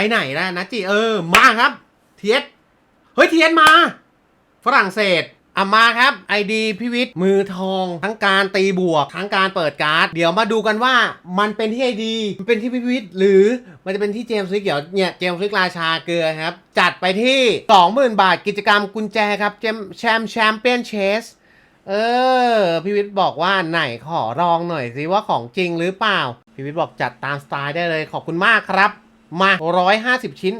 ไปไหนแล้วนะจีเออ มาครับ เทียสเฮ้ยเทียสมา ฝรั่งเศสอะมาครับไอดีพิวิทย์มือทอง ทั้งการตีบวก ทั้งการเปิดการ์ด เดี๋ยวมาดูกันว่ามันเป็นที่ไอดีมันเป็นที่พิวิทย์หรือมันจะเป็นที่เจมส์ซิกเดี๋ยวเนี่ยเจมส์ซิกราชาเกลือครับ จัดไปที่ 20,000 บาทกิจกรรมกุญแจครับเจมแชมแชมเปี้ยนเชสเออพิวิทย์บอกว่าไหนขอลองหน่อยสิว่าของจริงหรือเปล่าพิวิทย์บอกจัดตามสไตล์ได้เลยขอบคุณมากครับ มา150ชิ้น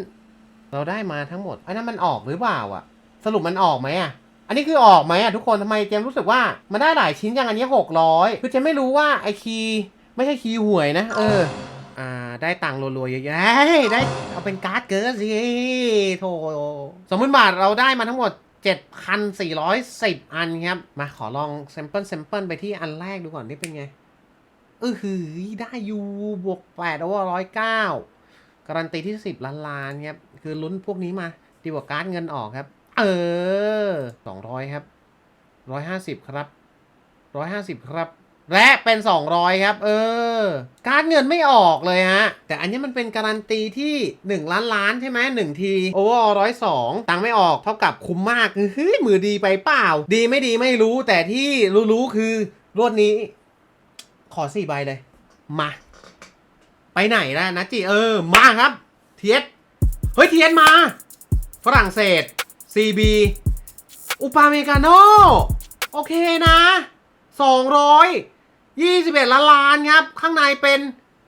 เราได้มาทั้งหมดอันนั้นมันออกหรือเปล่าอะสรุปมันออกไหมอะอันนี้คือออกไหมอะทุกคนทำไมเจมรู้สึกว่ามันได้หลายชิ้นอย่างอันนี้600คือเจมไม่รู้ว่าไอคีไม่ใช่คีหวยนะ เออ อ่า ได้ตังค์รัวๆเยอะๆเฮ้ยได้เอาเป็นการ์ดเกิร์สิโถสมมติบาทเราได้มาทั้งหมด 7,410 อันครับ มาขอลองแซมเปิลแซมเปิลไปที่อันแรกดูก่อนนี่เป็นไงเออหือได้อยู่บวก8โอเวอร์ร้อยเก้า การันตีที่ 10 ล้านล้านครับ คือลุ้นพวกนี้มา ดีกว่าการ์ดเงินออกครับ เออ 200 ครับ 150 ครับ 150 ครับ และเป็น 200 ครับ เออ การ์ดเงินไม่ออกเลยฮะ แต่อันนี้มันเป็นการันตีที่ 1 ล้านล้านใช่ไหมหนึ่งทีโอเวอร์ร้อยสองตังไม่ออกเท่ากับคุ้มมากเฮ้ยมือดีไปเปล่า ดีไม่ดีไม่รู้แต่ที่รู้ๆคือรวดนี้ ขอสี่ใบเลย มา ไปไหนแล้วนะจีเออ มาครับ เทียสเฮ้ยเทียสมา ฝรั่งเศส CB อุปาเมกาโนโอเคนะ 221 ล้านล้านครับ ข้างในเป็น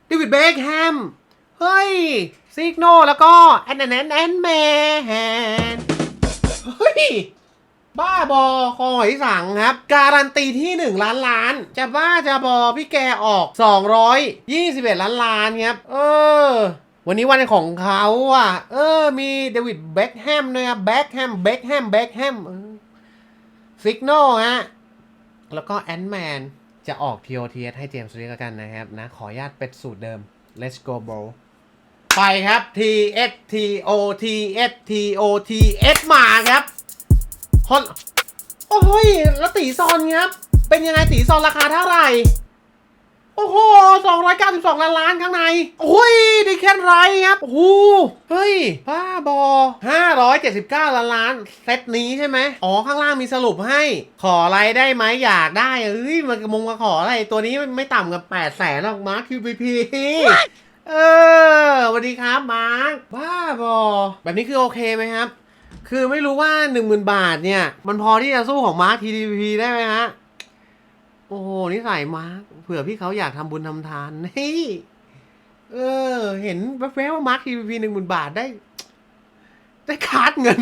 เดวิดเบคแฮม เฮ้ย ซิกโนแล้วก็ แอนแอนแอนแอนแมนเฮ้ย บ้าบอคอหอยสังครับ การันตีที่ 1 ล้านล้าน จะบ้าจะบอพี่แกออก 221 ล้านล้านครับ เออ วันนี้วันของเขาอะ เออ มีเดวิดเบ็คแฮมด้วยครับเบคแฮม เบ็คแฮม เบ็คแฮมซิกโนฮะ แล้วก็แอนด์แมน จะออก TOTS ให้เจมส์เรียกกันนะครับนะ ขออนุญาตเป็นสูตรเดิม let's go bro ไปครับ TS TOTS TOTS มาครับ ฮอนโอ้โหยแล้วตีซอนครับ เป็นยังไงตีซอนราคาเท่าไหร่ โอ้โห292ล้านล้านข้างใน โอ้ยได้แค่ไรครับโอ้โหเฮ้ยบ้าบอ579ล้านล้าน เซตนี้ใช่ไหมอ๋อ ข้างล่างมีสรุปให้ ขออะไรได้ไหมอยากได้เอ้ยมันมงมาขออะไร ตัวนี้ไม่ต่ำกับ8แสนหรอกมาร์ค QPP เออสวัสดีครับมาร์คบ้าบอ แบบนี้คือโอเคไหมครับ คือไม่รู้ว่า 10,000 บาทเนี่ย มันพอที่จะสู้ของมาร์ค TDP ได้ไหมฮะ โอ้โหนิสัยมาร์คเผื่อพี่เขาอยากทำบุญทำทานนี่เออ เห็นแว๊บๆว่ามาร์คทีวีหนึ่งหมื่นบาทได้ ได้คาร์ดเงิน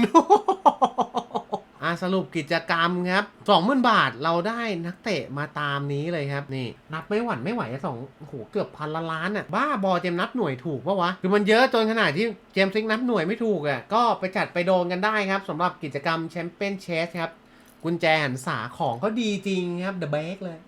สรุปกิจกรรมครับสองหมื่นบาทเราได้นักเตะมาตามนี้เลยครับนี่นับไม่หวั่นไม่ไหวสองโอ้โหเกือบพันละล้านอะบ้าบอเจมส์นับหน่วยถูกปะวะคือมันเยอะจนขนาดที่เจมส์ซิกนับหน่วยไม่ถูกอะก็ไปจัดไปโดนกันได้ครับสำหรับกิจกรรมแชมเปี้ยนเชสครับกุญแจหันษาของเขาดีจริงครับเดอะเบกเลย